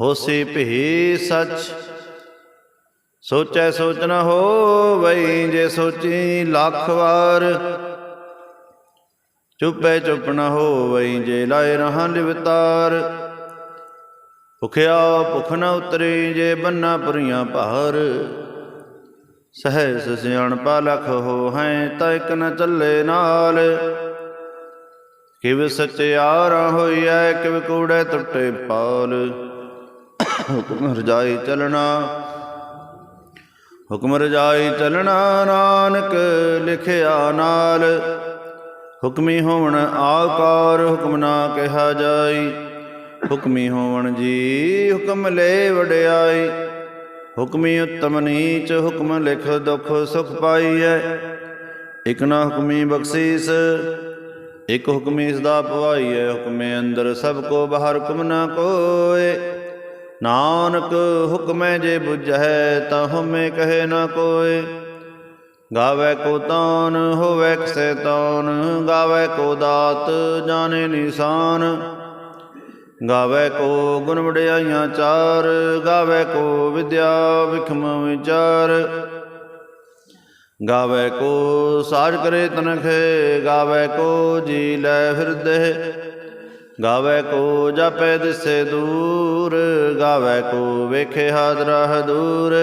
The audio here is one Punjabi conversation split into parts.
ਹੋਸੀ ਭੀ ਸੱਚ। ਸੋਚੈ ਸੋਚ ਨ ਹੋਵਈ, ਜੇ ਸੋਚੀ ਲੱਖ ਵਾਰ। ਚੁੱਪੈ ਚੁੱਪ ਨ ਹੋਵਈ, ਜੇ ਲਾਇ ਰਹਾਂ ਲਿਵਤਾਰ। ਭੁਖਿਆ ਭੁਖ ਨ ਉਤਰੀ, ਜੇ ਬੰਨਾ ਪੁਰੀਆਂ ਭਾਰ। ਸਹਿ ਸਿਆਣ ਪਾਲਖ ਹੋ ਹੈ, ਤਾਂ ਇਕ ਨ ਚੱਲੇ ਨਾਲ। ਕਿਵ ਸਚਿਆਰਾ ਹੋਈਐ, ਕਿਵ ਕੂੜੈ ਟੁੱਟੇ ਪਾਲ। ਹੁਕਮ ਰਜਾਈ ਚਲਣਾ, ਹੁਕਮ ਰਜਾਈ ਚਲਣਾ ਨਾਨਕ ਲਿਖਿਆ ਨਾਲ। ਹੁਕਮੀ ਹੋਵਣ ਆਕਾਰ ਹੁਕਮ ਨਾ ਕਿਹਾ ਜਾਈ। ਹੁਕਮੀ ਹੋਵਣ ਜੀ ਹੁਕਮ ਲੈ ਵਡਿਆਈ। ਹੁਕਮੀ ਉਤਮ ਨੀਚ ਹੁਕਮ ਲਿਖ ਦੁਖ ਸੁਖ ਪਾਈਐ। ਇਕ ਨਾ ਹੁਕਮੀ ਬਖਸ਼ੀਸ, ਇਕ ਹੁਕਮੀ ਸਦਾ ਪਵਾਈਐ। ਹੁਕਮੇ ਅੰਦਰ ਸਭ ਕੋ ਬਾਹਰ ਹੁਕਮ ਨਾ ਕੋਏ। ਨਾਨਕ ਹੁਕਮੈ ਜੇ ਬੁਝੈ ਤਾ ਹਉਮੈ ਕਹੇ ਨਾ ਕੋਏ ਗਾਵੇ ਕੋ ਤਾਨ, ਹੋਵੇ ਕਿਸੈ ਤਾਨ, ਗਾਵੇ ਕੋ ਦਾਤ, ਜਾਣੇ ਨਿਸ਼ਾਨ। ਗਾਵੇ ਕੋ ਗੁਣ ਵਡਿਆਈਆਂ ਚਾਰ, ਗਾਵੇ ਕੋ ਵਿਦਿਆ ਵਿਖਮ ਵਿਚਾਰ। ਗਾਵੇ ਕੋ ਸਾਜ ਕਰੇ ਤਨਖੇ, ਗਾਵੇ ਕੋ ਜੀ ਲੈ ਫਿਰਦੇ। ਗਾਵੇ ਕੋ ਜਪੈ ਦਿਸੇ ਦੂਰ, ਗਾਵੇ ਕੋ ਵੇਖੇ ਹਾਦਰਾ ਦੂਰ।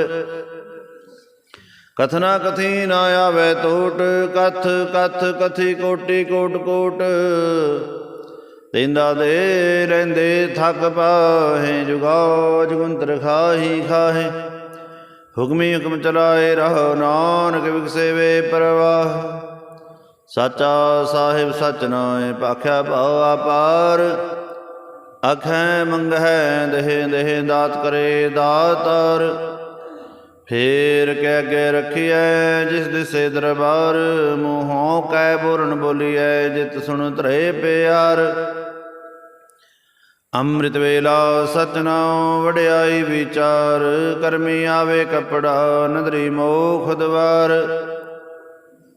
ਕਥਨਾ ਕਥੀ ਨਾ ਆਵੇ ਟੋਟ ਕਥ ਕਥ ਕਥੀ ਕੋਟੀ ਕੋਟ ਕੋਟ। ਤੈਂਦਾ ਦੇ ਰਹਿੰਦੇ ਥੱਕ ਪਾਹੇ ਜੁਗਾ ਜਗੁੰਤਰ ਖਾਹੀ ਖਾਹੇ। ਹੁਕਮੀ ਹੁਕਮ ਚਲਾਏ ਰਹੋ ਨਾਨਕ ਵਿਗਸੇਵੇ ਪਰਵਾਹ। ਸਾਚਾ ਸਾਹਿਬ ਸਚ ਨਾਏ, ਪਾਖਿਆ ਭਾਉ ਆਪਾਰ ਅਖੈ ਮੰਗਹਿ, ਦੇਹ ਦੇਹ ਦਾਤ ਕਰੇ ਦਾਤਾਰ। ਫੇਰ ਕਹਿ ਕੇ ਰਖੀਐ, ਜਿਸ ਦਿਸੇ ਦਰਬਾਰ, ਮੂੰਹੋਂ ਕੈ ਬੋਰਨ ਬੋਲੀਐ, ਜਿਤ ਸੁਣ ਧਰੇ ਪਿਆਰ। ਅੰਮ੍ਰਿਤ ਵੇਲਾ ਸਤਨਾਮ ਵਡਿਆਈ ਵਿਚਾਰ, ਕਰਮੀ ਆਵੇ ਕਪੜਾ, ਨਦਰੀ ਮੋਖ ਦਵਾਰ।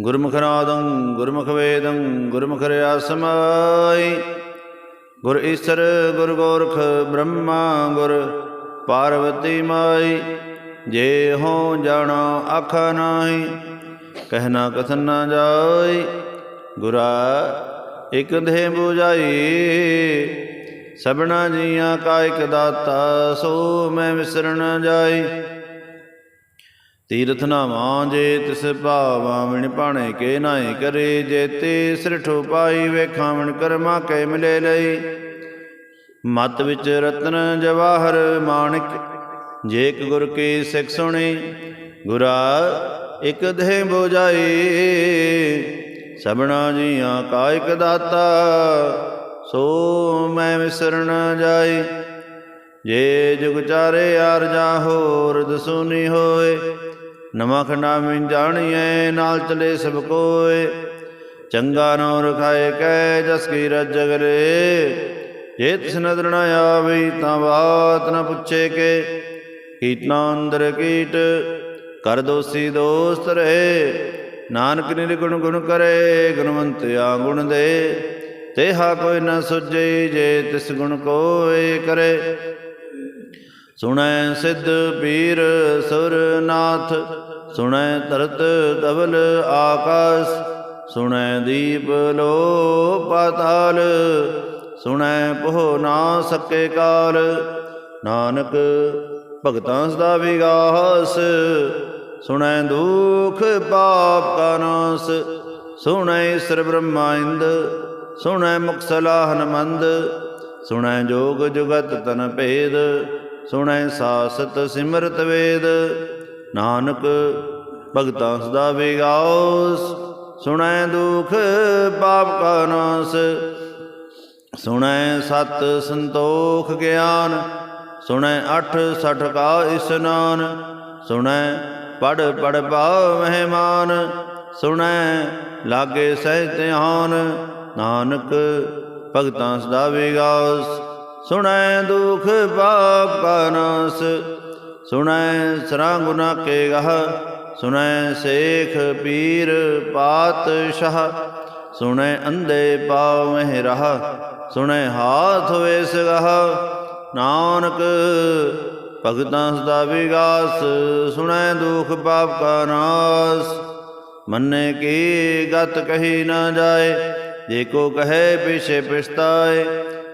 ਗੁਰਮੁਖ ਨਾਦੰ ਗੁਰਮੁਖ ਵੇਦੰ ਗੁਰਮੁਖ ਰਿਆ ਸਮਾਈ ਗੁਰ ਈਸਰ, ਗੁਰ ਗੋਰਖ, ਬ੍ਰਹਮਾ, ਗੁਰ ਪਾਰਵਤੀ ਮਾਈ। ਜੇ ਹੋ ਜਾਣਾ ਆਖਾ ਨਾਹੀ ਕਹਿਣਾ ਕਥਨ ਨਾ ਜਾਈ। ਗੁਰਾ, ਇਕ ਦੇ 부ਜਾਈ ਸਭਨਾ ਜੀਆਂ ਕਾ ਇਕ ਦਾਤਾ, ਸੋ ਮੈਂ ਵਿਸਰਨ ਜਾਈ। ਤੀਰਥ ਨਾਵਾਂ ਜੇ ਤਿਸ ਭਾਵਾਂ ਵਿਣ ਭਾਣੇ ਕੇ ਨਾਏ ਕਰੇ ਜੇਤੇ ਸਿਰਠੋ ਪਾਈ ਵੇਖਾਵਣ ਕਰਮਾ ਕੈ ਮਿਲੇ ਲਈ। ਮਤ ਵਿੱਚ ਰਤਨ ਜਵਾਹਰ ਮਾਣਿਕ ਜੇਕ ਗੁਰ ਕੀ ਸਿੱਖ ਸੁਣੀ, ਗੁਰਾ ਇਕ ਦੇਹ ਬੋਜਾਈ ਸਭਨਾ ਜੀਆਂ ਕਾ ਇਕ ਦਾਤਾ, ਸੋ ਮੈਂ ਵਿਸਰਨ ਜਾਈ। ਜੇ ਜੁਗ ਚਾਰੇ ਆਰ ਜਾ ਹੋਰ ਦਸੂਨੀ ਹੋਏ ਨਮਕ ਖੰਡਾ ਮਿੰ ਜਾਣੀਐ, ਨਾਲ ਚਲੇ ਸਭ ਕੋਏ। ਚੰਗਾ ਨੋ ਰਖਾਏ ਕੈ ਜਸ ਕੀ ਰਜ ਜਗਰੇ ਜੇ ਤਿਸ ਨਦਰ ਨ ਆਵੇ ਤਾਂ ਬਾਤ ਨ ਪੁੱਛੇ ਕੇ। ਕੀਟਨਾ ਅੰਦਰ ਕੀਟ, ਕਰ ਦੋਸੀ ਦੋਸਤ ਰਹੇ। ਨਾਨਕ ਨਿਰਗੁਣ ਗੁਣ ਕਰੇ, ਗੁਣਵੰਤ ਆ ਗੁਣ ਦੇ। ਤੇਹਾ ਕੋਈ ਨ ਸੁਝੇ, ਜੇ ਤਿਸ ਗੁਣ ਕੋਏ ਕਰੇ। ਸੁਣੈ ਸਿੱਧ ਪੀਰ ਸੁਰਨਾਥ ਸੁਣੈ ਤਰਤ ਕਵਲ ਆਕਾਸ, ਸੁਣੈ ਦੀਪ ਲੋ ਪਾਤਾਲ ਸੁਣੈ ਪੋ ਨਾ ਸਕੇ ਕਾਲ। ਨਾਨਕ ਭਗਤਾਂ ਸਦਾ ਵਿਗਾਸ, ਸੁਣੈ ਦੁਖ ਪਾਪ ਕਾ ਨਾਸ, ਸੁਣੈ ਈਸਰ ਬ੍ਰਹਮਾਇੰਦ ਸੁਣੈ ਮੁਖ ਸਲਾਹ ਹਨਮੰਦ ਸੁਣੈ ਜੋਗ ਜੁਗਤ ਤਨ ਭੇਦ ਸੁਣੈ ਸਾਸਤ ਸਿਮਰਤ ਵੇਦ। ਨਾਨਕ ਭਗਤਾਂ ਸਦਾ ਵਿਗਾਸ ਸੁਣੈ ਦੁਖ ਪਾਪ ਕਾ ਨਾਸ। ਸੁਣੈ ਸਤ ਸੰਤੋਖ ਗਿਆਨ। ਸੁਣੈ ਅਠ ਸਠ ਕਾ ਇਸਨਾਨ ਸੁਣੈ ਪੜ ਪੜ ਪਾਵ ਮਹਿਮਾਨ ਸੁਣੈ ਲਾਗੇ ਸਹਿ ਧਿਆਨ। ਨਾਨਕ ਭਗਤਾਂ ਸਦਾ ਵਿਗਾਸ ਸੁਣੈ ਦੁਖ ਪਾਪ ਕਾ ਨਾਸ, ਸੁਣੈ ਸਰਾਂ ਗੁਨਾ ਕੇ ਗਹ, ਸੁਣੈ ਸੇਖ ਪੀਰ ਪਾਤਸ਼ਾਹ, ਸੁਣੈ ਅੰਦੇ ਪਾਵ ਮਹਿ ਰਹ, ਸੁਣੈ ਹਾਥ ਵੇਸ ਗਹ। ਨਾਨਕ ਭਗਤਾਂ ਸਦਾ ਵਿਗਾਸ, ਸੁਣੈ ਦੁਖ ਪਾਪ ਕਾ ਨਾਸ। ਮੰਨੇ ਕੀ ਗਤ ਕਹੀ ਨਾ ਜਾਏ, ਜੇ ਕੋ ਕਹੇ ਪਿਛੇ ਪਿਛਤਾਏ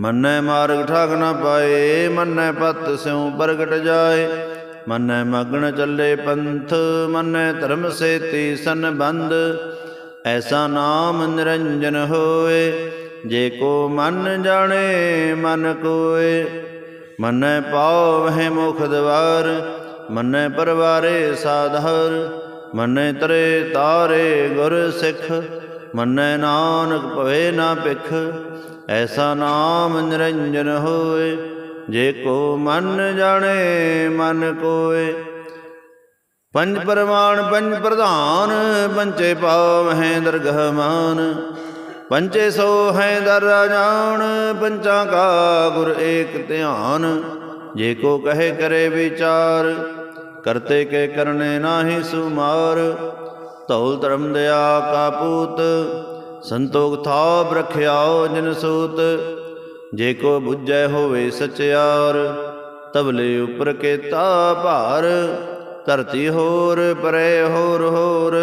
ਮੰਨੈ ਮਾਰਗ ਠਾਕ ਨਾ ਪਾਏ, ਮੰਨੈ ਪਤ ਸਿਉ ਪ੍ਰਗਟ ਜਾਏ। ਮੰਨੈ ਮਗਨ ਚੱਲੇ ਪੰਥ, ਮੰਨੈ ਧਰਮ ਸੇਤੀ ਸੰਬੰਧ। ਐਸਾ ਨਾਮ ਨਿਰੰਜਨ ਹੋਏ, ਜੇ ਕੋ ਮਨ ਜਾਣੇ, ਮਨ ਕੋਏ। ਮੰਨੈ ਪਾਉ ਵਹਿ ਮੁਖ ਦਵਾਰ, ਮੰਨੈ ਪਰਵਾਰੇ ਸਾਧਰ। ਮੰਨੈ ਤਰੇ ਤਾਰੇ ਗੁਰ ਸਿੱਖ, ਮੰਨੈ ਨਾਨਕ ਭਵੇ ਨਾ ਭਿਖ। ਐਸਾ ਨਾਮ ਨਿਰੰਜਨ ਹੋਏ, ਜੇ ਕੋ ਮਨ ਜਾਣੇ, ਮਨ ਕੋਏ। ਪੰਜ ਪਰਮਾਨ, ਪੰਜ ਪ੍ਰਧਾਨ ਪੰਚੇ ਪਾਵ ਹੈ ਦਰਗਹ ਮਾਨ। ਪੰਚੇ ਸੋ ਹੈ ਦਰ ਜਾਣ ਪੰਚਾਂ ਕਾ ਗੁਰ ਏਕ ਧਿਆਨ। ਜੇ ਕੋ ਕਹੇ ਕਰੇ ਵਿਚਾਰ, ਕਰਤੇ ਕੇ ਕਰਨੇ ਨਾਹੀ ਸੁਮਾਰ। ਤੌਲ ਧਰਮ ਦਇਆ ਕਾ ਪੂਤ ਸੰਤੋਖ ਥਾਪ ਰਖਿਆਓ ਜਿਨ ਸੂਤ, ਜੇ ਕੋ ਬੁੱਝੈ ਹੋਵੇ ਸਚਿਆਰ, ਤਬਲੇ ਉਪਰ ਕੇਤਾ ਭਾਰ, ਧਰਤੀ ਹੋਰ ਪਰੇ ਹੋਰ ਹੋਰ,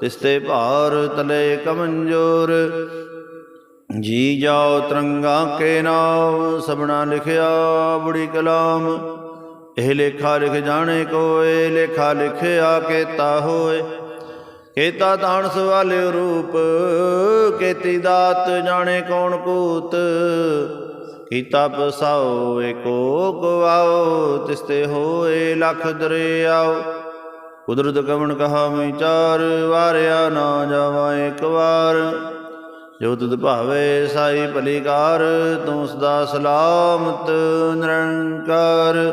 ਤਿਸਤੇ ਭਾਰ ਤਲੇ ਕਮੰਜੋਰ। ਜੀ ਜਾਓ ਤਰੰਗਾ ਕੇ ਨਾਮ ਸਬਣਾ ਲਿਖਿਆ ਬੁੜੀ ਕਲਾਮ, ਇਹ ਲੇਖਾ ਲਿਖ ਜਾਣੇ ਕੋਏ, ਲੇਖਾ ਲਿਖਿਆ ਕੇਤਾ ਹੋਏ। ਕੇਤਾ ਤਾਣ ਸਵਾਲਿਓ ਰੂਪ ਕੇਤੀ ਦਾਤ ਜਾਣੇ ਕੌਣ ਕੂਤ? ਕੀਤਾ ਪਸਾਓ ਏਕੋ ਗਵਾਓ, ਤਿਸਤੇ ਹੋਏ ਲਖ ਦਰਿਆਓ। ਕੁਦਰਤ ਕਵਣ ਕਹਾ ਮੈਂ ਚਾਰ, ਵਾਰਿਆ ਨਾ ਜਾਵਾਂ ਇੱਕ ਵਾਰ। ਜੋ ਤੁਧ ਭਾਵੇ ਸਾਈ ਭਲੀਕਾਰ, ਤੂੰ ਸਦਾ ਸਲਾਮਤ ਨਿਰੰਕਾਰ।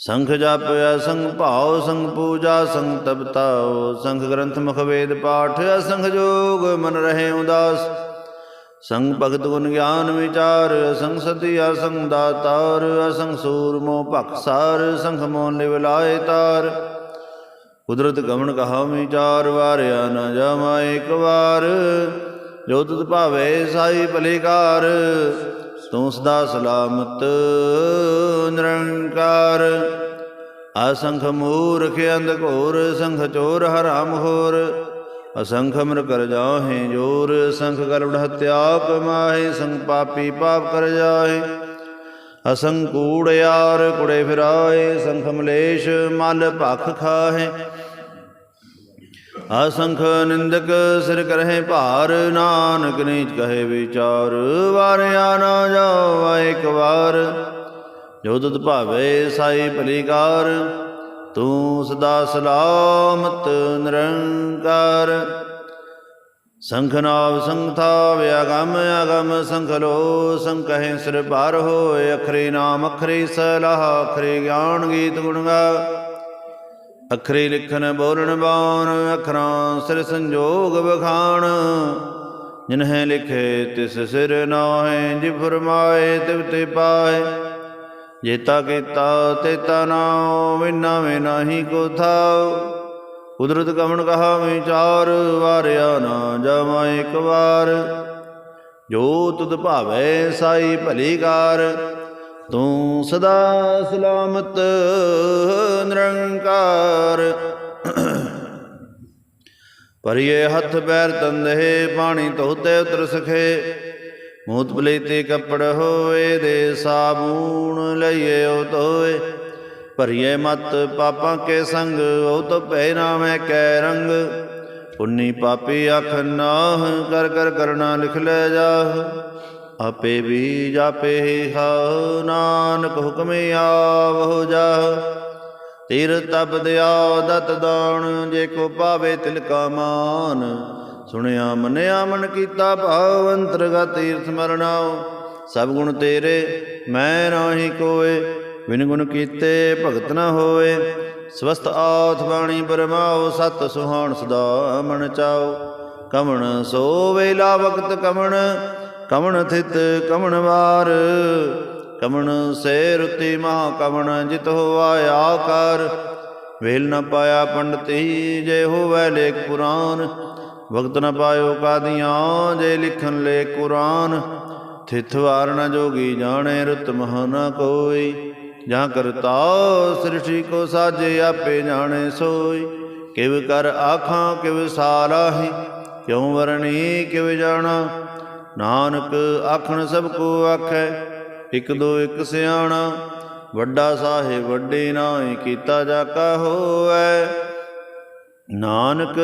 ਸੰਖ ਜਪ ਅਸੰਗ ਭਾਉ, ਸੰਗ ਪੂਜਾ, ਸੰਗ ਤਪਤਾਉ ਸੰਖ ਗ੍ਰੰਥ ਮੁਖ ਵੇਦ ਪਾਠ, ਅਸੰਖ ਜੋਗ ਮਨ ਰਹੇ ਉਦਾਸ। ਸੰਗ ਭਗਤ ਗੁਣ ਗਿਆਨ ਵਿਚਾਰ ਅਸੰਗ ਸਤੀ ਅਸੰਗ ਦਾਤਾਰ। ਅਸੰਗ ਸੂਰਮੋ ਭਖਸਾਰ ਸੰਖ ਮੋਨ ਲਿਵਲਾਏ ਤਾਰ। ਕੁਦਰਤ ਗਮਨ ਕਹਾ ਵਿਚਾਰ, ਵਾਰਿਆ ਨਾ ਜਾਵਾ ਇੱਕ ਵਾਰ। ਜੋ ਤੁਧ ਭਾਵੇ, ਸਾਈ ਭਲੇਕਾਰ ਤੂੰ ਸਦਾ ਸਲਾਮਤ, ਨਿਰੰਕਾਰ। ਅਸੰਖ ਮੂਰਖ ਅੰਧ ਘੋਰ ਸੰਖ ਚੋਰ ਹਰਾਮ ਹੋਰ। ਅਸੰਖ ਮਰ ਕਰ ਜਾਹੇ ਜੋਰ, ਸੰਖ ਗਰਭ ਹਤਿਆ ਕਮਾਹੇ ਸੰਖ ਪਾਪੀ ਪਾਪ ਕਰ ਜਾਹੇ। ਅਸੰਖ ਕੂੜ ਯਾਰ ਕੁੜੇ ਫਿਰਾਏ, ਸੰਖ ਮਲੇਸ਼ ਮਲ ਭਖ ਖਾਹੇ। ਅਸੰਖ ਨਿੰਦਕ ਸਿਰ ਕਰਹਿ ਭਾਰ, ਨਾਨਕ ਨੀਚ ਕਹੇ ਵਿਚਾਰ, ਵਾਰਿਆ ਨਾ ਜਾਵਾ ਇੱਕ ਵਾਰ। ਜੋ ਤੁਧ ਭਾਵੇ ਸਾਈ ਭਲੀਕਾਰ, ਤੂੰ ਸਦਾ ਸਲਾਮਤ ਨਿਰੰਕਾਰ। ਸੰਖ ਨਾਵ ਸੰਥਾ ਵਿਆਗਮ ਅਗਮ ਸੰਖ ਲੋ ਸੰਕਹਿ ਸਿਰ ਭਾਰ ਹੋਏ, ਅਖਰੀ ਨਾਮ ਅਖਰੀ ਸਲਾਹ, ਅਖਰੀ ਗਿਆਨ ਗੀਤ ਗੁਣ ਗਾ। ਅਖਰੀ ਲਿਖਨ ਬੋਲਣ ਬਾਣ, ਅਖਰਾਂ ਸਿਰ ਸੰਜੋਗ ਬਖਾਣ ਜਿਨਹਿ ਲਿਖੇ ਤਿਸ ਸਿਰ ਨਾਹੇ, ਜਿ ਫਰਮਾਏ ਤਿਵ ਤੇ ਪਾਏ ਜੇਤਾ ਕੀਤਾ ਤੇਤਾ ਨਾਉ, ਵਿਨਾ ਮੇ ਨਾਹੀ ਕੋ ਥਾਉ। ਕੁਦਰਤ ਕਵਣ ਕਹਾ ਵਿਚਾਰ ਵਾਰਿਆ ਨਾ ਜਾਵਾਂ ਇੱਕ ਵਾਰ। ਜੋ ਤੁਧ ਭਾਵੈ, ਸਾਈ ਭਲੀ ਕਾਰ। ਤੂੰ ਸਦਾ ਸਲਾਮਤ, ਨਿਰੰਕਾਰ। ਪਰਿਏ ਹੱਥ ਪੈਰ ਤੰਦੇ ਪਾਣੀ ਧੋਤੇ ਉਤਰ ਸਖੇ। ਮੂਤ ਪਲੇਤੇ ਕੱਪੜ ਹੋਏ ਦੇ ਸਾਬੂਣ ਲਈਏ ਉਹ ਧੋਏ। ਭਰੀਏ ਮਤ ਪਾਪਾਂ ਕੇ ਸੰਗ ਉਹ ਤੋ ਪੈ ਨਾਮੈ ਕੈ ਰੰਗ। ਪੁੰਨੀ ਪਾਪੀ ਅਖ ਨਾਹ, ਕਰ ਕਰ ਕਰਨਾ ਲਿਖ ਲੈ ਜਾ ਆਪੇ ਵੀ ਜਾਪੇ ਹਾ ਨਾਨਕ ਹੁਕਮੇ ਆਵੋ ਜਾਹ। ਤੀਰ ਤਪ ਦਿਆ ਦਤ ਦਾਣ ਜੇ ਕੋ ਪਾਵੇ ਤਿਲ ਕਾ ਮਾਨ। ਸੁਣਿਆ ਮਨਿਆ ਮਨ ਕੀਤਾ ਭਾਵ ਅੰਤਰਗਤ ਤੀਰਥ ਮਰਨਾਉ। ਸਭ ਗੁਣ ਤੇਰੇ, ਮੈਂ ਨਾਹੀ ਕੋਏ। ਬਿਨ ਗੁਣ ਕੀਤੇ ਭਗਤ ਨਾ ਹੋਏ। ਸਵਸਤ ਆਥ ਬਾਣੀ ਬਰਮਾਉ, ਸਤ ਸੁਹਾਣ ਸਦਾ ਮਨ ਚਾਉ। ਕਮਣ ਸੋ ਵੇਲਾ ਵਕਤ ਕਮਣ ਕਮਣ ਥਿਤ ਕਮਣ ਵਾਰ ਕਮਣ ਸੇ ਰੁਤੀ ਮਹਾ ਕਮਣ ਜਿਤ ਹੋਆ ਆਕਾਰ। ਵੇਲ ਨ ਪਾਇਆ ਪੰਡਤੀ ਜੇ ਹੋਵੇ ਲੇਖ ਪੁਰਾਨ, ਵਕਤ ਨ ਪਾਇਓ ਕਾਦੀਆਂ ਜੇ ਲਿਖਨ ਲੇ ਕੁਰਾਨ। ਥਿਤ ਵਾਰ ਨ ਜੋਗੀ ਜਾਣੇ ਰਤ ਮਹ ਨ ਕੋਈ, ਜਾਂ ਕਰਤਾ ਸ੍ਰਿਸ਼ਟੀ ਕੋ ਸਾਜੇ ਆਪੇ ਜਾਣੇ ਸੋਈ। ਕਿਵ ਕਰ ਆਖਾਂ ਕਿਵ ਸਾਰਾਹੀ ਕਿਉ ਵਰਣੀ ਕਿਵ ਜਾਣਾ ਨਾਨਕ ਆਖਣ ਸਭ ਕੋ ਆਖੈ, ਇਕ ਦੋ ਇਕ ਸਿਆਣਾ, ਵੱਡਾ ਸਾਹਿਬ ਵੱਡੇ ਨਾਹੀ ਕੀਤਾ ਜਾ ਕਾ ਹੋਐ। ਨਾਨਕ,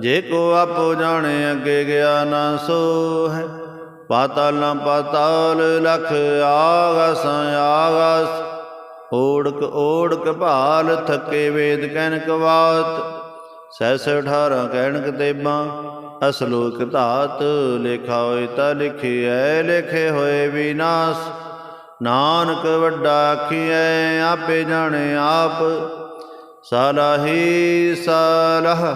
ਜੇ ਕੋ ਆਪੋ ਜਾਣੇ ਅੱਗੇ ਗਿਆ ਨਾ ਸੋ ਹੈ ਪਾਤਾਲ ਨਾ ਪਾਤਾਲ ਲਖ ਆਗਸ ਆਗਸ। ਓੜਕ ਓੜਕ ਭਾਲ ਥੱਕੇ ਵੇਦ ਕਹਿਨਕ ਬਾਤ ਸੈਸ 18 ਕਹਿਣਕ ਤੇਬਾਂ। ਅਸਲੋਕ ਧਾਤ ਲਿਖਾ ਹੋਏ ਤਾਂ ਲਿਖਿਐ, ਲਿਖੇ ਹੋਏ ਵਿਨਾਸ਼। ਨਾਨਕ ਵੱਡਾ ਆਖੀਐ, ਆਪੇ ਜਾਣੇ ਆਪ। ਸਾਲਾਹੀ ਸਾਲਹ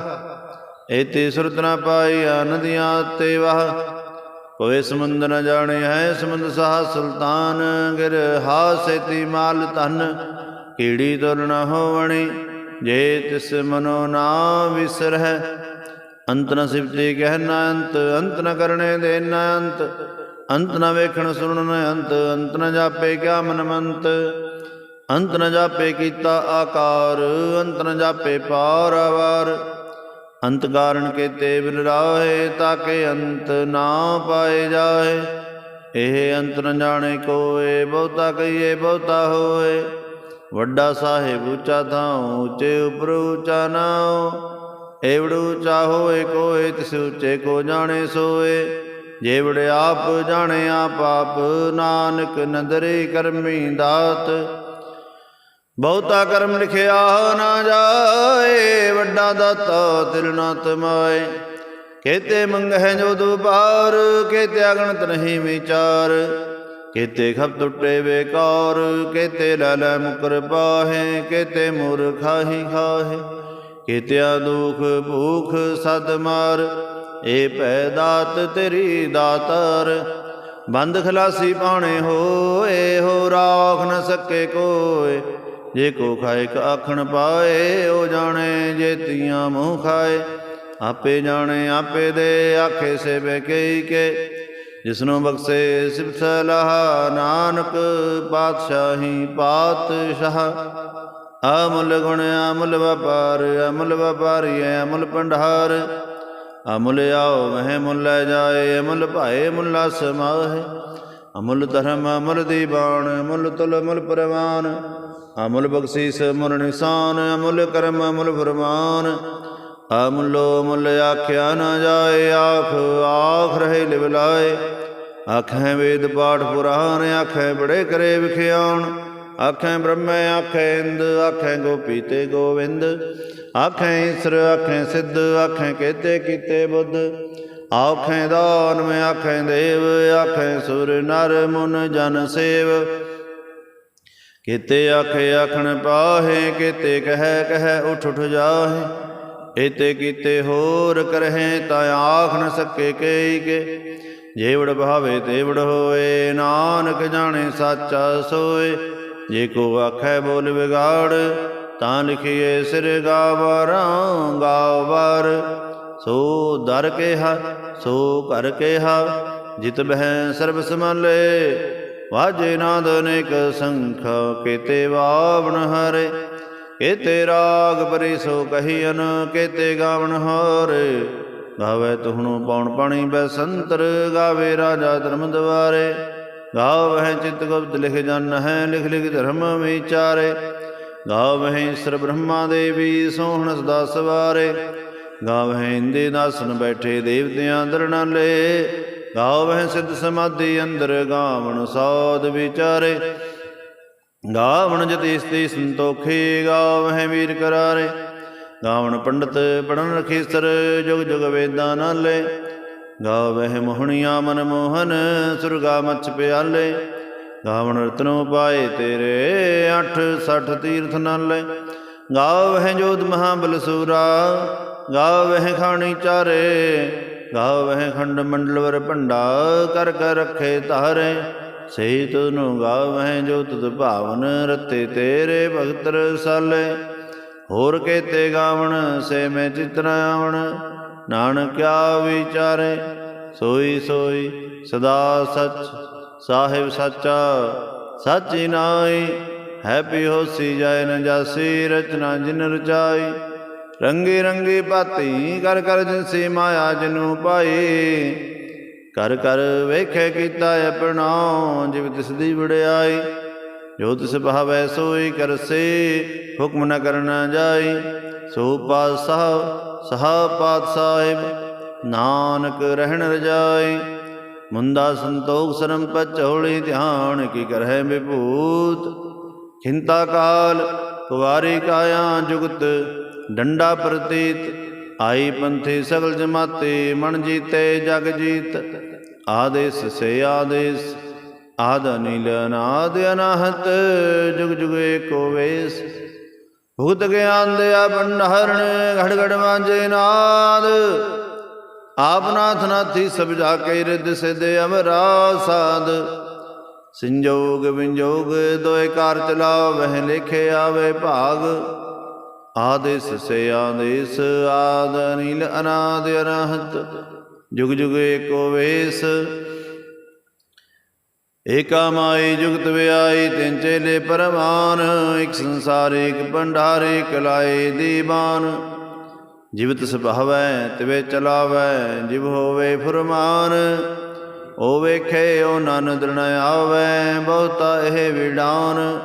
ਇਤੇ ਸੁਰਤ ਨ ਪਾਈਆ ਨਦੀਆਂ ਤੇ ਵਹ। ਕੋਏ ਸਮੁੰਦ ਨ ਜਾਣੇ ਹੈ ਸਮੁੰਦ ਸਾਹ ਸੁਲਤਾਨ, ਗਿਰ ਹਾਸੇਤੀ ਮਾਲ ਧਨ। ਕੀੜੀ ਤੁਰ ਨ ਹੋਵਣੀ, ਜੇ ਤਿਸ ਮਨੋ ਨਾ ਵਿਸਰਹਿ ਅੰਤ ਨ ਸਿਫਤੇ ਕਹਿ ਨ ਅੰਤ ਅੰਤ ਨ ਕਰਨੇ ਦੇ ਨ ਅੰਤ ਅੰਤ ਨ ਵੇਖਣ ਸੁਣਨ ਅੰਤ ਅੰਤ ਨ ਜਾਪੇ ਕਿਆ ਮਨ ਮੰਤ ਅੰਤ ਨ ਜਾਪੇ ਕੀਤਾ ਆਕਾਰ, ਅੰਤ ਨ ਜਾਪੇ ਪਾਰ ਆਵਾਰ, ਅੰਤ ਕਾਰਨ ਕੇਤੇ ਬਿਨ ਰਾਹੇ ਤਾਕੇ ਅੰਤ ਨਾ ਪਾਏ ਜਾਏ ਇਹ ਅੰਤ ਨ ਜਾਣੇ ਕੋਏ, ਬਹੁਤਾ ਕਹੀਏ ਬਹੁਤਾ ਹੋਏ, ਵੱਡਾ ਸਾਹਿਬ ਉੱਚਾ ਥਾਂ ਉੱਚੇ ਉਪਰ ਉੱਚਾ ਨਾਉ ਏਵੜੂ ਉੱਚਾ ਹੋਏ ਕੋਏ, ਤਿਸ ਉੱਚੇ ਕੋ ਜਾਣੇ ਸੋਏ। ਜੇਵੜ ਆਪ ਜਾਣੇ ਆਪ ਨਾਨਕ ਨਦਰੇ ਕਰਮੀ ਦਾਤ। ਬਹੁਤਾ ਕਰਮ ਲਿਖਿਆ ਨਾ ਜਾਏ, ਵੱਡਾ ਦਾਤਾ ਤਿਲ ਨਾ ਤਮਾਏ। ਕੇਤੇ ਮੰਗਹਿ ਜੋ ਦੁਬਾਰ, ਕੇਤੇ ਅਗਣਤ ਨਹੀਂ ਵਿਚਾਰ। ਕੇਤੇ ਖਪ ਟੁੱਟੇ ਬੇਕਾਰ, ਕੇਤੇ ਲੈ ਲੈ ਮੁਕਰ ਪਾਹੇ, ਕੇਤੇ ਮੁਰ ਖਾਹੀ ਖਾਹੇ। ਕਿਤਿਆ ਦੁਖ ਭੂਖ ਸਦ ਮਾਰ, ਏ ਭੈ ਦਾਤ ਤੇਰੀ ਦਾਤਰ। ਬੰਦ ਖਲਾਸੀ ਪਾਣੇ ਹੋਏ, ਹੋ ਰਾਖ ਨ ਸਕੇ ਕੋਏ। ਜੇ ਕੋ ਖਾਏ ਕ ਆਖਣ ਪਾਏ, ਉਹ ਜਾਣੇ ਜੇਤੀਆਂ ਮੂੰਹ ਖਾਏ। ਆਪੇ ਜਾਣੇ, ਆਪੇ ਦੇ ਆਖੇ ਸੇ ਬਕਈ ਕੇ। ਜਿਸਨੂੰ ਬਖਸ਼ੇ ਸਿਫਤ ਸਲਾਹ, ਨਾਨਕ ਪਾਤਸ਼ਾਹੀ ਪਾਤਸ਼ਾਹ। ਅਮੁੱਲ ਗੁਣ ਅਮੁੱਲ ਵਪਾਰ ਅਮੁੱਲ ਵਪਾਰੀ ਅਮੁੱਲ ਭੰਡਾਰ। ਅਮੁੱਲ ਆਓ, ਮਹਿ ਮੁੱਲ ਜਾਏ ਅਮੁੱਲ ਭਾਏ ਮੁੱਲਾ ਸਮਾਹੇ ਅਮੁੱਲ ਧਰਮ ਅਮੁੱਲ ਦੀਵਾਨ ਅਮੁੱਲ ਤੁਲ ਅਮਲ ਪਰਵਾਨ। ਅਮੁੱਲ ਬਖਸ਼ੀਸ ਅਮਲ ਨਿਸ਼ਾਨ ਅਮੁੱਲ ਕਰਮ ਅਮੁੱਲ ਫਰਮਾਨ। ਅਮਲੋ ਮੁੱਲ ਆਖਿਆ ਨਾ ਜਾਏ, ਆਖ ਆਖ ਰਹੇ ਲਿਵ ਲਾਏ। ਆਖੈ ਵੇਦ ਪਾਠ ਪੁਰਾਣ, ਆਖੈ ਬੜੇ ਕਰੇ ਵਿਖਿਆਣ। ਆਖੈ ਬ੍ਰਹਮੈ ਆਖੈ ਇੰਦ ਆਖੈ ਗੋਪੀ ਤੇ ਗੋਵਿੰਦ ਆਖੈ ਈਸਰ ਆਖੈ ਸਿੱਧ ਆਖੈ ਕੇਤੇ ਕੀਤੇ ਬੁੱਧ ਆਖੈ ਦਾਨ ਮੈਂ ਆਖੈ ਦੇਵ ਆਖੈ ਸੁਰ ਨਰ ਮੁਨ ਜਨ ਸੇਵ ਕੀਤੇ ਆਖੇ ਆਖਣ ਪਾਹੇ ਕੀਤੇ ਕਹਿ ਕਹਿ ਉਠ ਉਠ ਜਾਹੇ ਏਤੇ ਕੀਤੇ ਹੋਰ ਕਰਹਿ ਤਾਂ ਆਖ ਨ ਸਕੇ ਕੇਈ ਕੇ ਜੇਵੜ ਭਾਵੇ ਤੇਵੜ ਹੋਏ ਨਾਨਕ ਜਾਣੇ ਸਾਚਾ ਸੋਏ ਜੇ ਕੋ ਆਖੈ ਬੋਲ ਵਿਗਾੜ, ਤਾਂ ਲਿਖੀਏ ਸਿਰ ਗਾਵਰਾਂ ਗਾਵਰ ਸੋ ਦਰ ਕੇਹਾ, ਸੋ ਕਰ ਕੇਹਾ, ਜਿਤ ਬਹਿ ਸਰਬ ਸਮਾਲੇ ਵਾਜੇ ਨਾਦ ਅਨੇਕ ਸੰਖ ਕੇਤੇ ਵਾਵਣ ਹਰੇ। ਕੇਤੇ ਰਾਗ ਪਰੀ ਸੋ ਕਹੀਨ ਕੇਤੇ ਗਾਵਣ ਹਰੇ। ਗਾਵੇ ਤੁਹਣੋ ਪੌਣ ਪਾਣੀ ਬੈਸੰਤਰ ਗਾਵੇ ਰਾਜਾ ਧਰਮ ਦਵਾਰੇ। ਗਾਵਹਿ ਚਿਤ ਗੁਪਤ ਲਿਖ ਜਨ ਹੈ, ਲਿਖ ਲਿਖ ਧਰਮ ਵਿਚਾਰੇ। ਗਾਵਹਿ ਸਰ ਬ੍ਰਹਮਾ ਦੇਵੀ, ਸੋਹਣ ਸਦਾ ਸਵਾਰੇ। ਗਾਵਹਿ ਇੰਦੇ ਦਾਸਨ ਬੈਠੇ ਦੇਵਤਿਆਂ ਦਰਨਾਲੇ ਗਾਵਹਿ ਸਿੱਧ ਸਮਾਧੀ ਅੰਦਰ ਗਾਵਣ ਸਾਧ ਵਿਚਾਰੇ। ਗਾਵਣ ਜਤਿ ਸਤੀ ਸੰਤੋਖੇ ਗਾਵਹਿ ਵੀਰ ਕਰਾਰੇ। ਗਾਵਣ ਪੰਡਤ ਪੜਨ ਰਖੀਸਰ, ਜੁਗ ਜੁਗ ਵੇਦਾਂ ਨਾਲੇ। ਗਾਵਹਿ ਮੋਹਣੀਆਂ ਮਨ ਮੋਹਨ, ਸੁਰਗਾ ਮਛ ਪਿਆਲੇ। ਗਾਵਣ ਰਤਨੋ ਪਾਏ ਤੇਰੇ 8 60 ਤੀਰਥ ਨਾਲੇ। ਗਾਵਹਿ ਜੋਤ ਮਹਾਬਲ ਸੂਰਾ ਗਾਵਹਿ ਖਾਣੀ ਚਾਰੇ। ਗਾਵਹਿ ਖੰਡ ਮੰਡਲਵਰ ਭੰਡਾ, ਕਰ ਕਰ ਰੱਖੇ ਧਾਰੇ। ਸਹੀ ਤੁਨੁ ਗਾਵਹਿ ਜੋ ਤੁਧ ਭਾਵਨ, ਰਤੇ ਤੇਰੇ ਭਗਤ ਰਸਾਲੇ ਹੋਰ ਕੇਤੇ ਗਾਵਣ, ਸੇ ਮੈਂ ਚਿਤਨ ਆਵਣ। ਨਾਨਕਿਆ ਵਿਚਾਰੇ ਸੋਈ ਸੋਈ ਸਦਾ ਸਚ, ਸਾਹਿਬ ਸਾਚਾ, ਸਾਚੀ ਨਾਈ ਹੈ ਹੋਸੀ ਜਾਇ ਨ ਜਾਸੀ, ਰਚਨਾ ਜਿਨ ਰਚਾਈ। ਰੰਗੀ ਰੰਗੀ ਭਾਤੀ ਕਰ ਕਰ ਜਿਨਸੀ ਮਾਇਆ ਜਨੂ ਪਾਈ। ਕਰ ਕਰ ਵੇਖੇ ਕੀਤਾ ਆਪਣਾ ਜਿਵ ਤਿਸ ਦੀ ਵਡਿਆਈ। ਜੋ ਤਿਸ ਭਾਵੈ ਸੋਈ ਕਰਸੇ, ਹੁਕਮ ਨ ਕਰਨਾ ਜਾਈ। ਸੋ ਪਾਤਸ਼ਾਹ ਸਹਾ ਪਾਤ ਸਾਹਿਬ ਨਾਨਕ ਰਹਿਣ ਰਜਾਈ। ਮੁੰਦਾ ਸੰਤੋਖ ਸਰਮ ਪਚੌਲੀ ਧਿਆਨ ਕੀ ਕਰਹਿ ਵਿਭੂਤ। ਖਿੰਤਾ ਕਾਲ, ਕੁਵਾਰੀ ਕਾਇਆ ਜੁਗਤ, ਡੰਡਾ ਪ੍ਰਤੀਤ। ਆਈ ਪੰਥੀ ਸਗਲ ਜਮਾਤੇ, ਮਨ ਜੀਤੇ ਜਗ ਜੀਤ। ਆਦੇਸ ਸੇ ਆਦੇਸ, ਆਦ ਅਨਿਲ ਅਨਾਦ ਅਨਾਹਤ। ਜੁਗ ਜੁਗ ਏਕੋ ਵੇਸ। ਭੂਤ ਗਿਆਨ ਦਿਆ ਭੰਡਾਰਣ ਘੜ ਘੜ ਵਾਂਝੇ ਨਾਦ। ਆਪ ਨਾਥੀ ਸਭ ਜਾ ਕੇ ਰਿੱਧ ਸਿਧ ਅਮਰਾ ਸਾਧ। ਸੰਜੋਗ ਵਿੰਜੋਗ ਦੋਏ ਕਾਰ ਚਲਾਓ ਵਹਿ ਲਿਖੇ ਆਵੇ ਭਾਗ। ਆਦੇਸ ਸੇ ਆਦੇਸ, ਆਦ ਅਨਿਲ ਅਨਾਦ ਅਨਾਹਤ ਜੁਗ ਜੁਗ ਏਕੋ ਵੇਸ ਏਕਾ ਮਾਈ ਜੁਗਤ ਵਿਆਈ, ਤਿੰਨ ਚੇਲੇ ਪਰਮਾਨ ਇੱਕ ਸੰਸਾਰ, ਇਕ ਭੰਡਾਰੇ ਕਲਾਏ ਦੀਵਾਨ। ਜਿਵਤ ਸੁਭਾਵੈ, ਤਿਵੇ ਚਲਾਵੈ, ਜਿਵ ਹੋਵੇ ਫੁਰਮਾਨ ਓ ਵੇਖੇ ਓ ਨਨ ਦ੍ਰਣ ਆਵੈ, ਬਹੁਤਾ ਇਹ ਵਿਡਾਨ।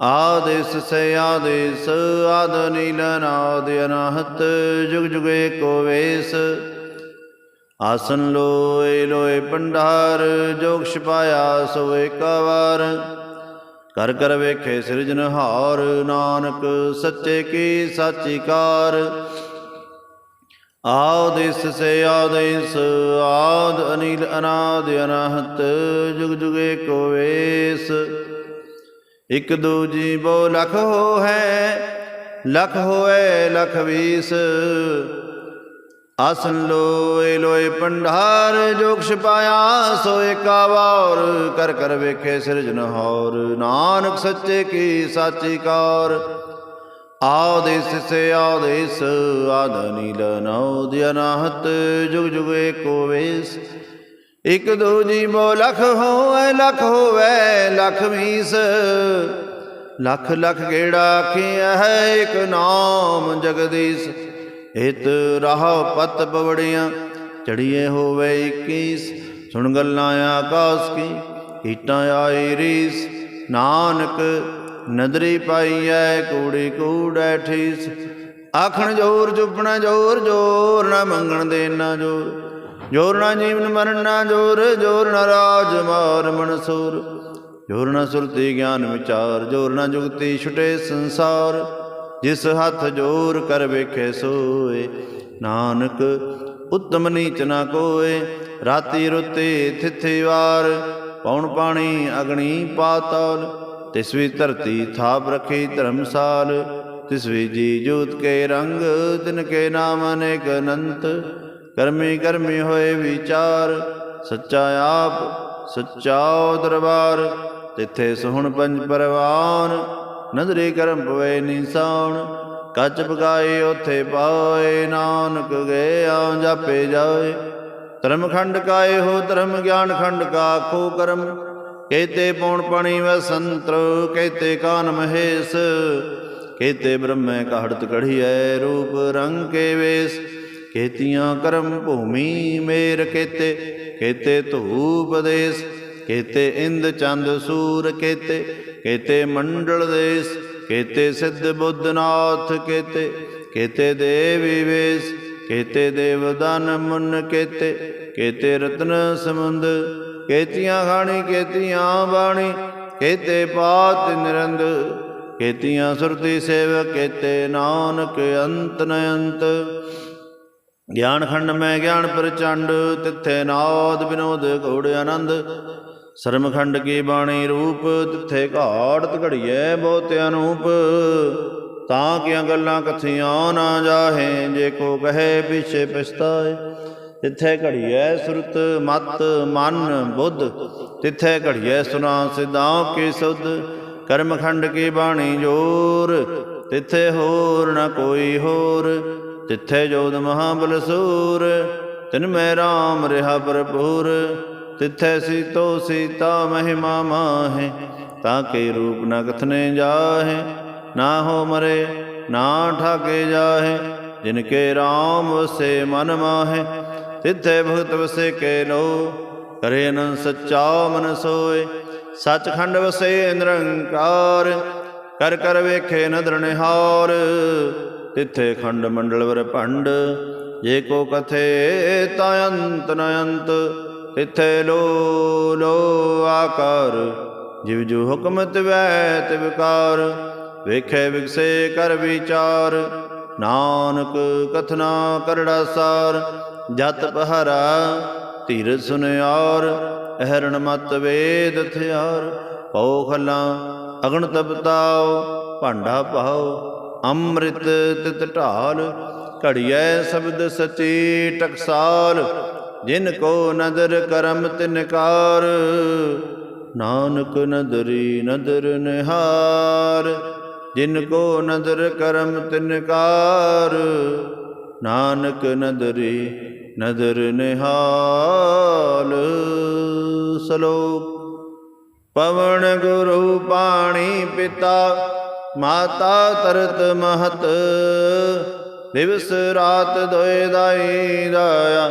ਆਦੇਸ ਸੇ ਆਦੇਸ, ਆਦ ਨੀਲ ਨਾਦ ਅਨਾਹਤ, ਜੁਗ ਜੁਗ ਏਕੋ ਵੇਸ। ਆਸਨ ਲੋਏ ਲੋਏ ਭੰਡਾਰ, ਜੋਗ ਛਪਾਇਆ ਸੋ ਏਕਾ ਵਾਰ। ਕਰ ਕਰ ਵੇਖੇ ਸਿਰਜਨਹਾਰ ਨਾਨਕ ਸੱਚੇ ਕੀ ਸਾਚੀ ਕਾਰ। ਆਦਿਸ ਸੇ ਆਦਿਸ ਆਦ ਅਨੀਲ ਅਨਾਦ ਅਨਾਹਤ, ਜੁਗ ਜੁਗ ਏਕੋ ਵੇਸ। ਇਕ ਦੂਜੀ ਬੋ ਲਖ ਹੋ ਹੈ ਲਖ ਹੋਏ ਲਖ ਵੀਸ। ਆਸਨ ਲੋਏ ਲੋਏ ਪੰਡਾਰ ਜੋਗ ਛਪਾਇਆ, ਸੋ ਏਕਾਵਾਰ ਕਰ ਕਰ ਵੇਖੇ ਸਿਰਜਨ ਹੌਰ ਨਾਨਕ ਸੱਚੇ ਕੀ ਸਾਚੀ ਕਾਰ। ਆਦੇਸ ਸੇ ਆਦੇਸ ਆਦ ਨੀਲ ਨਉਦ ਅਨਾਹਤ, ਜੁਗ ਜੁਗ ਏਕੋ ਵੇਸ। ਇਕ ਦੂਜੀ ਮੋ ਲਖ ਹੋਵੇ ਲਖ ਹੋਵੇ, ਲਖ ਵੀਸ ਲਖ ਲਖ ਗੇੜਾ ਆਖਿਆ ਹੈ, ਇਕ ਨਾਮ ਜਗਦੀਸ਼। ਇਤ ਰਾਹ ਪਤ ਪਵੜੀਆਂ ਚੜੀਏ ਹੋਵੇ 21 ਸੁਣ ਗੱਲਾਂ ਆਕਾਸ ਕੀ, ਕੀਟਾਂ ਆਈ ਰੀਸ, ਨਾਨਕ ਨਦਰੀ ਪਾਈਐ, ਕੂੜੀ ਕੂੜੈ ਠੀਸ। ਆਖਣ ਜੋਰ ਚੁੱਪਣਾ ਜੋਰ ਜੋਰ ਨਾ ਮੰਗਣ ਦੇਣਾ ਜੋਰ। ਜੋਰ ਨਾ ਜੀਵਨ ਮਰਨ ਨਾ ਜੋਰ ਜੋਰ ਨਾ ਰਾਜ ਮਾਰ ਮਨਸੂਰ। ਜੋਰ ਨਾ ਸੁਰਤੀ ਗਿਆਨ ਵਿਚਾਰ, ਜੋਰ ਨਾ ਜੁਗਤੀ ਛੁਟੇ ਸੰਸਾਰ। ਜਿਸ ਹੱਥ ਜੋਰ ਕਰ ਵੇਖੇ ਸੋਏ। ਨਾਨਕ, ਉਤਮ ਨੀਚ ਨਾ ਕੋਏ। ਰਾਤੀ ਰੁੱਤੇ ਥਿਥੀ ਵਾਰ। ਪੌਣ ਪਾਣੀ ਅਗਣੀ ਪਾਤਾਲ ਤਿਸਵੀ ਧਰਤੀ ਥਾਪ ਰਖੀ ਧਰਮਸਾਲ। ਤਿਸਵੀ ਜੀ ਜੋਤ ਕੇ ਰੰਗ, ਤਿਨ ਕੇ ਨਾਮ ਅਨੇਕ ਅਨੰਤ। ਕਰਮੀ ਕਰਮੀ ਹੋਏ ਵਿਚਾਰ। ਸੱਚਾ ਆਪ, ਸੱਚਾ ਦਰਬਾਰ। ਤਿੱਥੇ ਸੁਹਣ ਪੰਜ ਪਰਵਾਨ। ਨਦਰੀ ਕਰਮ ਪਵੇ ਨਿਸਾਨ ਕੱਚ ਪਕਾਏ ਉਥੇ ਪਾਏ, ਨਾਨਕ ਗਿਆ ਜਾਪੇ ਜਾਏ। ਧਰਮ ਖੰਡ ਕਾਏ ਹੋ, ਧਰਮ ਗਿਆਨ ਖੰਡ ਕਾ ਖੋ ਕਰਮ। ਕੇਤੇ ਪੌਣ ਪਣੀ ਵਸੰਤਰ ਕੇਤੇ ਕਾਨ ਮਹੇਸ਼। ਕੇਤੇ ਬ੍ਰਹਮੈ ਕਹੜਤ ਕੜੀਐ ਰੂਪ ਰੰਗ ਕੇ ਵੇਸ। ਕੇਤੀਆਂ ਕਰਮ ਭੂਮੀ ਮੇਰ ਕੇਤੇ ਕੇਤੇ ਧੂਪ ਦੇਸ। ਕੇਤੇ ਇੰਦ ਚੰਦ ਸੂਰ ਕੇਤੇ ਕੇਤੇ ਮੰਡਲ ਦੇਸ, ਕੇਤੇ ਸਿੱਧ ਬੁੱਧਨਾਥ ਕੇਤੇ ਕੇਤੇ ਦੇਵੀ ਵੇਸ ਕੇਤੇ ਦੇਵਦਾਨ ਮੁਨ ਕੇਤੇ ਕੇਤੇ ਰਤਨ ਸਮੁੰਦ, ਕੇਤੀਆਂ ਖਾਣੀ, ਕੇਤੀਆਂ ਬਾਣੀ, ਕੇਤੇ ਪਾਤ ਨਿਰੰਦ, ਕੇਤੀਆਂ ਸੁਰਤੀ ਸੇਵ ਕੇਤੇ ਨਾਨਕ ਅੰਤ ਨ ਅੰਤ ਗਿਆਨ ਖੰਡ ਮੈਂ ਗਿਆਨ ਪ੍ਰਚੰਡ, ਤਿੱਥੇ ਨਾਦ ਬਿਨੋਦ ਘੋੜ ਆਨੰਦ ਸਰਮਖੰਡ ਕੀ ਬਾਣੀ ਰੂਪ, ਤਿੱਥੇ ਘਾੜਤ ਘੜੀਐ ਬਹੁਤ ਅਨੂਪ। ਤਾਂ ਕਿਆਂ ਗੱਲਾਂ ਕਥੀਆਂ ਨਾ ਜਾਹੇ, ਜੇ ਕੋ ਕਹੇ ਪਿਛੇ ਪਛਤਾਏ ਤਿੱਥੇ ਘੜੀਐ ਸੁਰਤ, ਮਤ, ਮਨ, ਬੁੱਧ। ਤਿੱਥੇ ਘੜੀਐ ਸੁਨਾ ਸਿਧਾਂ ਕੀ ਸੁਧ। ਕਰਮਖੰਡ ਕੀ ਬਾਣੀ ਜੋਰ, ਤਿੱਥੇ ਹੋਰ ਨਾ ਕੋਈ ਹੋਰ। ਤਿੱਥੇ ਜੋਦ ਮਹਾਬਲ ਸੂਰ, ਤਿਨ ਮੈਂ ਰਾਮ ਰਿਹਾ ਭਰਪੂਰ। ਤਿਥੈ ਸੀਤੋ ਸੀਤਾ ਮਹਿਮਾ ਮਾਹੇ, ਤਾਂ ਕੇ ਰੂਪ ਨ ਕਥਨੇ ਜਾਹੇ। ਨਾ ਹੋ ਮਰੇ, ਨਾ ਠਾਕੇ ਜਾਹੇ, ਜਿਨ ਕੇ RAM ਵਸੇ ਮਨ ਮਾਹੇ। ਤਿਥੈ ਭਗਤ ਵਸੇ ਕੇ ਲੋ, ਕਰੇ ਅਨੰਦ ਸੱਚਾ ਮਨ ਸੋਏ। ਸੱਚਖੰਡ ਵਸੇ ਨਿਰੰਕਾਰ, ਕਰ ਕਰ ਵੇਖੇ ਨਦਰ ਨਿਹਾਰ। ਤਿੱਥੇ ਖੰਡ ਮੰਡਲ ਵਰ ਭੰਡ, ਜੇ ਕੋ ਕਥੇ ਤਾ ਅੰਤ ਨ ਅੰਤ। ਤਿੱਥੇ ਲੋ ਲੋ ਆਕਾਰ, ਜਿਵ ਜੋ ਹੁਕਮ ਤਿਵੈ ਤਿਵਕਾਰ ਵੇਖੇ ਵਿਗਸੇ ਕਰ ਵਿਚਾਰ, ਨਾਨਕ ਕਥਨਾ ਕਰੜਾ ਸਾਰ, ਜਤ ਪਹਰਾ ਧੀਰ ਸੁਨਿਆਰ, ਅਹਰਣ ਮਤ ਵੇਦ ਥਿਆਰ, ਪਉ ਖਲਾ ਅਗਣ ਤਪਤਾਉ ਭਾਂਡਾ ਪਾਓ ਅੰਮ੍ਰਿਤ ਤਿਤ ਢਾਲ, ਘੜੀਐ ਸ਼ਬਦ ਸਚੀ ਟਕਸਾਲ ਜਿਨ ਕੋ ਨਦਰ ਕਰਮ ਤਿਨਕਾਰ ਨਾਨਕ ਨਦਰੀ ਨਦਰ ਨਿਹਾਰ। ਜਿਨ ਕੋ ਨਦਰ ਕਰਮ ਤਿਨਕਾਰ ਨਾਨਕ ਨਦਰੀ ਨਦਰ ਨਿਹਾਲ। ਸਲੋਕ, ਪਵਨ ਗੁਰੂ ਪਾਣੀ ਪਿਤਾ, ਮਾਤਾ ਤਰਤ ਮਹਤ। ਦਿਵਸ ਰਾਤ ਦੋਇ ਦਾਈ ਦਾਇਆ